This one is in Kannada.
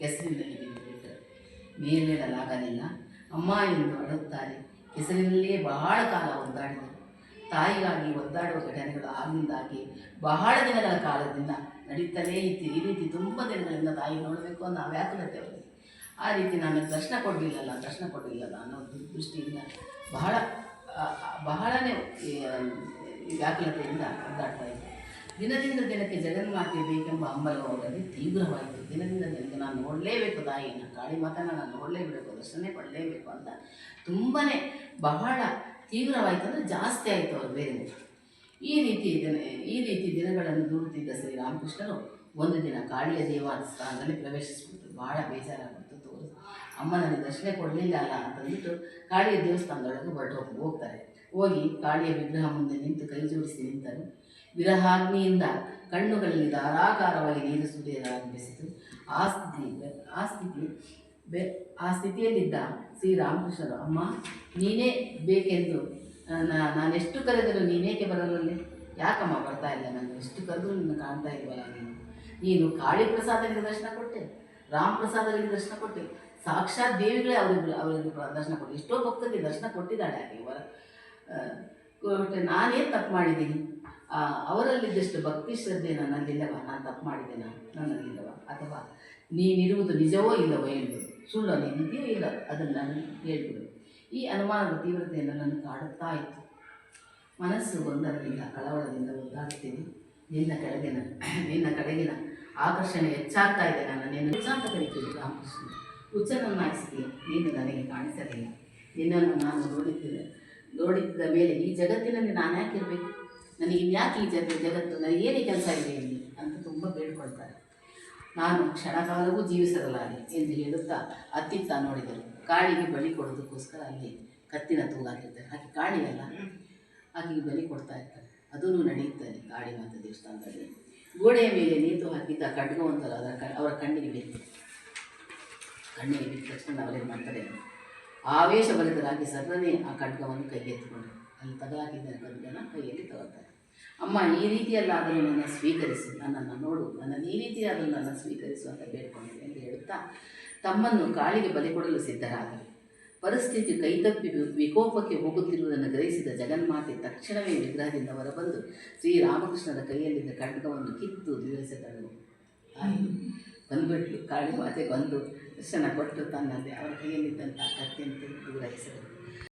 ಕೆಸರಿನಲ್ಲಿ ಬಿದ್ದು ಬಿಟ್ಟರು ಮೇಲೇಳಲಾಗಲಿಲ್ಲ ಅಮ್ಮ ಎಂದು ಅಳುತ್ತಾರೆ. ಕೆಸರಿನಲ್ಲೇ ಬಹಳ ಕಾಲ ಒದ್ದಾಡಿದರು. ತಾಯಿಗಾಗಿ ಒದ್ದಾಡುವ ಘಟನೆಗಳು ಆಗಿಂದಾಗಿ ಬಹಳ ದಿನಗಳ ಕಾಲದಿಂದ ನಡೀತಲೇ ಇತ್ತು. ಈ ರೀತಿ ತುಂಬ ದಿನಗಳಿಂದ ತಾಯಿ ನೋಡಬೇಕು ಅನ್ನೋ ವ್ಯಾಕುಲತೆ ಅವರಿಗೆ ಆ ರೀತಿ ನಾನು ದರ್ಶನ ಕೊಡಲಿಲ್ಲಲ್ಲ ದರ್ಶನ ಕೊಡಲಿಲ್ಲಲ್ಲ ಅನ್ನೋ ದೃಷ್ಟಿಯಿಂದ ಬಹಳ ಬಹಳನೇ ವ್ಯಾಕುಲತೆಯಿಂದ ಒದ್ದಾಡ್ತಾ ಇದ್ದೆ. ದಿನದಿಂದ ದಿನಕ್ಕೆ ಜಗನ್ಮಾತೆ ಬೇಕೆಂಬ ಹಂಬಲವು ತೀವ್ರವಾಯಿತು ದಿನದಿಂದ ದಿನಕ್ಕೆ ನಾನು ನೋಡಲೇಬೇಕು ತಾಯಿನ ಕಾಳಿ ಮಾತನ್ನ ನಾನು ನೋಡಲೇಬೇಕು, ದರ್ಶನ ಪಡಲೇಬೇಕು ಅಂತ ತುಂಬಾ ಬಹಳ ತೀವ್ರವಾಯಿತು ಅಂದರೆ ಜಾಸ್ತಿ ಆಯಿತು ಅವರು ಬೇರೆ ಈ ರೀತಿ ದಿನ, ಈ ರೀತಿ ದಿನಗಳನ್ನು ದೂರುತ್ತಿದ್ದ ಶ್ರೀರಾಮಕೃಷ್ಣರು ಒಂದು ದಿನ ಕಾಳಿಯ ದೇವಸ್ಥಾನದಲ್ಲಿ ಪ್ರವೇಶಿಸ್ಬಿಟ್ರು ಬಹಳ ಬೇಜಾರಾಗ್ಬಿಡ್ತು, ತೋರು. ಅಮ್ಮ ನನಗೆ ದರ್ಶನ ಕೊಡಲಿಲ್ಲ ಅಲ್ಲ ಅಂತಂದ್ಬಿಟ್ಟು ಕಾಳಿಯ ದೇವಸ್ಥಾನದೊಳಗೆ ಹೊರಟು ಹೋಗ್ತಾರೆ. ಹೋಗಿ ಕಾಳಿಯ ವಿಗ್ರಹ ಮುಂದೆ ನಿಂತು ಕೈ ಜೋಡಿಸಿ ನಿಂತರು. ವಿರಹಾಗ್ನಿಯಿಂದ ಕಣ್ಣುಗಳಲ್ಲಿ ಧಾರಾಕಾರವಾಗಿ ನೀರು ಸುರಿಯಲಾರಂಭಿಸಿತು ಆ ಸ್ಥಿತಿ ಆ ಸ್ಥಿತಿ ಬೆ, ಆ ಸ್ಥಿತಿಯಲ್ಲಿದ್ದ ಶ್ರೀರಾಮಕೃಷ್ಣರು, ಅಮ್ಮ, ನೀನೇ ಬೇಕೆಂದು ನಾನೆಷ್ಟು ಕರೆದರೂ ನೀನೇಕೆ ಬರಲಲ್ಲೇ ಯಾಕಮ್ಮ ಬರ್ತಾ ಇಲ್ಲ? ನಾನು ಎಷ್ಟು ಕರೆದರೂ ನಿನ್ನ ಕಾಣ್ತಾ ಇಲ್ವಲ್ಲ ನೀನು? ನೀನು ಕಾಳಿ ಪ್ರಸಾದಗಳಿಗೆ ದರ್ಶನ ಕೊಟ್ಟೆ, ರಾಮ ಪ್ರಸಾದರಿಗೆ ದರ್ಶನ ಕೊಟ್ಟೆ, ಸಾಕ್ಷಾತ್ ದೇವಿಗಳೇ ಅವರಿಗೆ ಅವರಿಗೆ ದರ್ಶನ ಕೊಟ್ಟೆ. ಎಷ್ಟೋ ಭಕ್ತರಿಗೆ ದರ್ಶನ ಕೊಟ್ಟಿದ್ದಾಳೆ ವರ ನಾನೇನು ತಪ್ಪು ಮಾಡಿದ್ದೀನಿ? ಅವರಲ್ಲಿದ್ದಷ್ಟು ಭಕ್ತಿ ಶ್ರದ್ಧೆ ನನ್ನಲ್ಲಿಲ್ಲವ, ನಾನು ತಪ್ಪು ಮಾಡಿದ್ದೇನಾ? ನನ್ನಲ್ಲಿಲ್ಲವ. ಅಥವಾ ನೀನಿರುವುದು ನಿಜವೋ ಇಲ್ಲವೋ ಎಂದು. ಸುಳ್ಳು ನೀನಿದೆಯೋ ಇಲ್ಲ, ಅದನ್ನು ನಾನು ಹೇಳ್ಬಿಡು. ಈ ಅನುಮಾನದ ತೀವ್ರತೆಯನ್ನು ನನ್ನ ಕಾಡುತ್ತಾ ಇತ್ತು. ಮನಸ್ಸು ಒಂದರದಿಂದ ಕಳವಳದಿಂದ ಒಂದಾಗ್ತೀನಿ ನಿನ್ನ ಕೆಳಗಿನ, ನಿನ್ನ ಕಡೆಗಿನ ಆಕರ್ಷಣೆ ಹೆಚ್ಚಾಗ್ತಾ ಇದೆ. ನಾನು ನಿನ್ನ ಹುಚ್ಚ ಅಂತ ಕರಿತೀನಿ, ರಾಮಕೃಷ್ಣ. ಹುಚ್ಚನನ್ನಾಗಿಸ್ತೀಯ. ನೀನು ನನಗೆ ಕಾಣಿಸಲಿಲ್ಲ. ನಿನ್ನನ್ನು ನಾನು ನೋಡಿದ್ದೆ ನೋಡಿದ್ದ ಮೇಲೆ ಈ ಜಗತ್ತಿನಲ್ಲಿ ನಾನು ಯಾಕೆ ಇರಬೇಕು? ನನಗೆ ಇನ್ಯಾಕೆ ಈ ಜಗ, ಜಗತ್ತು? ನನಗೆ ಏನೇ ಕೆಲಸ ಇದೆ ಇಲ್ಲಿ ಅಂತ ತುಂಬ ಬೇಡ್ಕೊಳ್ತಾರೆ. ನಾನು ಕ್ಷಣಕಾಲವೂ ಜೀವಿಸಿರಲಾರೆ ಎಂದು ಹೇಳುತ್ತಾ ಅತ್ತಿತ್ತ ನೋಡಿದರು. ಕಾಳಿಗೆ ಬಲಿ ಕೊಡೋದಕ್ಕೋಸ್ಕರ ಅಲ್ಲಿ ಕತ್ತಿನ ತೂಗಾಕಿರ್ತಾರೆ ಆಕೆ ಕಾಳಿಯಲ್ಲ ಹಾಗೆ ಬಲಿ ಕೊಡ್ತಾ ಇರ್ತಾರೆ. ಅದೂ ನಡೆಯುತ್ತದೆ ಕಾಳಿ ಮಾತ ದೇವಸ್ಥಾನದಲ್ಲಿ. ಗೋಡೆಯ ಮೇಲೆ ನೇತು ಹಾಕಿದ್ದ ಖಡ್ಗವಂತರು ಅದರ ಕ, ಅವರ ಕಣ್ಣಿಗೆ ಬಿತ್ತು. ಕಣ್ಣಿಗೆ ಬಿದ್ದ ತಕ್ಷಣ ಅವರೇನು ಮಾಡ್ತಾರೆ? ಆವೇಶಭರಿತರಾಗಿ ಸರ್ರನೇ ಆ ಖಡ್ಗವನ್ನು ಕೈಗೆತ್ತಿಕೊಂಡರು. ಅಲ್ಲಿ ತಗಲಾಕಿದ್ದ ಖಡ್ಗನ ಕೈಯಲ್ಲಿ ತಗೊಳ್ತಾರೆ ಅಮ್ಮ, ಈ ರೀತಿಯಲ್ಲಾದರೂ ನನ್ನ ಸ್ವೀಕರಿಸು, ನನ್ನನ್ನು ನೋಡು. ನನ್ನ ಈ ರೀತಿಯಾದರೂ ನನ್ನ ಸ್ವೀಕರಿಸು ಅಂತ ಬೇಡ್ಕೊಂಡಿದೆ ಎಂದು ಹೇಳುತ್ತಾ ತಮ್ಮನ್ನು ಕಾಳಿಗೆ ಬಲಿ ಕೊಡಲು ಸಿದ್ಧರಾದರು. ಪರಿಸ್ಥಿತಿ ಕೈತಪ್ಪಿ ವಿಕೋಪಕ್ಕೆ ಹೋಗುತ್ತಿರುವುದನ್ನು ಗ್ರಹಿಸಿದ ಜಗನ್ಮಾತೆ ತಕ್ಷಣವೇ ವಿಗ್ರಹದಿಂದ ಹೊರಬಂದು ಶ್ರೀರಾಮಕೃಷ್ಣರ ಕೈಯಲ್ಲಿದ್ದ ಖಡ್ಗವನ್ನು ಕಿತ್ತು ದ್ವೇಷಿಸಿದಳು. ಬಂದ್ಬಿಟ್ಲು. ಕಾಳಿ ಮಾತೆ ಬಂದು ದರ್ಶನ ಕೊಟ್ಟು ತನ್ನಲ್ಲಿ ಅವರ ಕೈಯಲ್ಲಿದ್ದಂಥ ಕತ್ತಿಯನ್ನು ತೆಗೆದು ದೂರ ಎಸೆದಳು